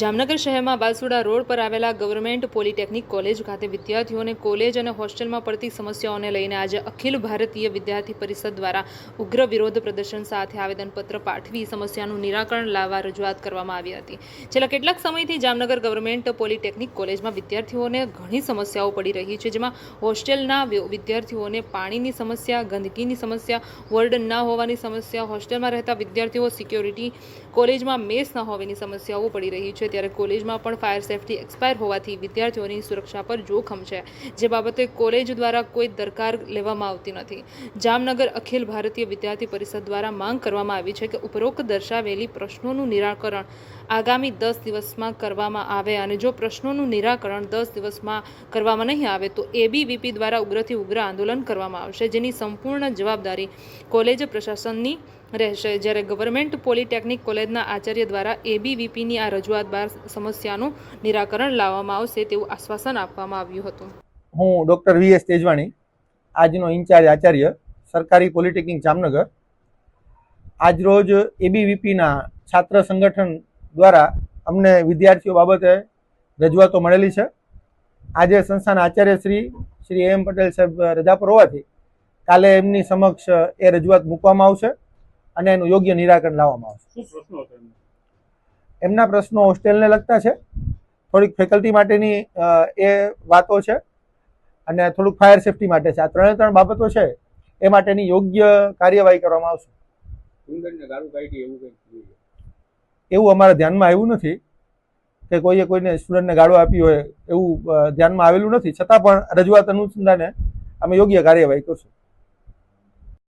જામનગર શહેરમાં બાલસુડા રોડ પર આવેલા ગવર્મેન્ટ પોલિટેકનિક કોલેજ ખાતે વિદ્યાર્થીઓને કોલેજ અને હોસ્ટેલમાં પડતી સમસ્યાઓને લઈને આજે અખિલ ભારતીય વિદ્યાર્થી પરિષદ દ્વારા ઉગ્ર વિરોધ પ્રદર્શન સાથે આવેદનપત્ર પાઠવી સમસ્યાનું નિરાકરણ લાવવા રજૂઆત કરવામાં આવી હતી. છેલ્લા કેટલાક સમયથી જામનગર ગવર્મેન્ટ પોલિટેકનિક કોલેજમાં વિદ્યાર્થીઓને ઘણી સમસ્યાઓ પડી રહી છે, જેમાં હોસ્ટેલના વિદ્યાર્થીઓને પાણીની સમસ્યા, ગંદકીની સમસ્યા વોર્ડન ના હોવાની સમસ્યા, હોસ્ટેલમાં રહેતા વિદ્યાર્થીઓ સિક્યોરિટી, કોલેજમાં મેસ ન હોવાની સમસ્યાઓ પડી રહી છે. ત્યારે કોલેજમાં પણ ફાયર સેફટી એક્સપાયર હોવાથી વિદ્યાર્થીઓની સુરક્ષા પર જોખમ છે. જે બાબતે કોલેજ દ્વારા કોઈ દરકાર લેવામાં આવતી નથી. જામનગર અખિલ ભારતીય વિદ્યાર્થી પરિષદ દ્વારા માંગ કરવામાં આવી છે કે ઉપરોક્ત દર્શાવેલી પ્રશ્નોનું નિરાકરણ આગામી દસ દિવસમાં કરવામાં આવે અને જો પ્રશ્નોનું નિરાકરણ દસ દિવસમાં કરવામાં નહીં આવે, તો એબીવીપી દ્વારા ઉગ્રથી ઉગ્ર આંદોલન કરવામાં આવશે, જેની સંપૂર્ણ જવાબદારી કોલેજ પ્રશાસનની રહેશે. જ્યારે ગવર્મેન્ટ પોલિટેકનિક કોલેજના આચાર્ય દ્વારા એબીવીપીની આ રજૂઆત બાદ સમસ્યાનું નિરાકરણ લાવવામાં આવશે તેવું આશ્વાસન આપવામાં આવ્યું હતું. હું ડૉક્ટર વી એસ તેજવાણી આજનો ઇન્ચાર્જ આચાર્ય સરકારી પોલિટેકનિક જામનગર. આજરોજ એબીવીપીના છાત્ર સંગઠન દ્વારા અમને વિદ્યાર્થીઓ બાબતે રજૂઆતો મળેલી છે. આજે સંસ્થાના આચાર્ય શ્રી શ્રી એમ પટેલ સાહેબ રજા પર હોવાથી કાલે એમની સમક્ષ એ રજૂઆત મૂકવામાં આવશે અને એનું યોગ્ય નિરાકરણ લાવવામાં આવશે. શું પ્રશ્નો હતા એમના? પ્રશ્નો હોસ્ટેલને લગતા છે. થોડીક ફેકલ્ટી માટેની એ વાતો છે અને થોડુંક ફાયર સેફટી માટે છે. આ ત્રણે ત્રણ બાબતો છે એ માટેની યોગ્ય કાર્યવાહી કરવામાં આવશે. એવું અમારા ધ્યાનમાં આવ્યું નથી કે કોઈએ કોઈને સ્ટુડન્ટને ગાળો આપી હોય એવું ધ્યાનમાં આવેલું નથી. છતાં પણ રજૂઆત અનુસંધાને અમે યોગ્ય કાર્યવાહી કરશું.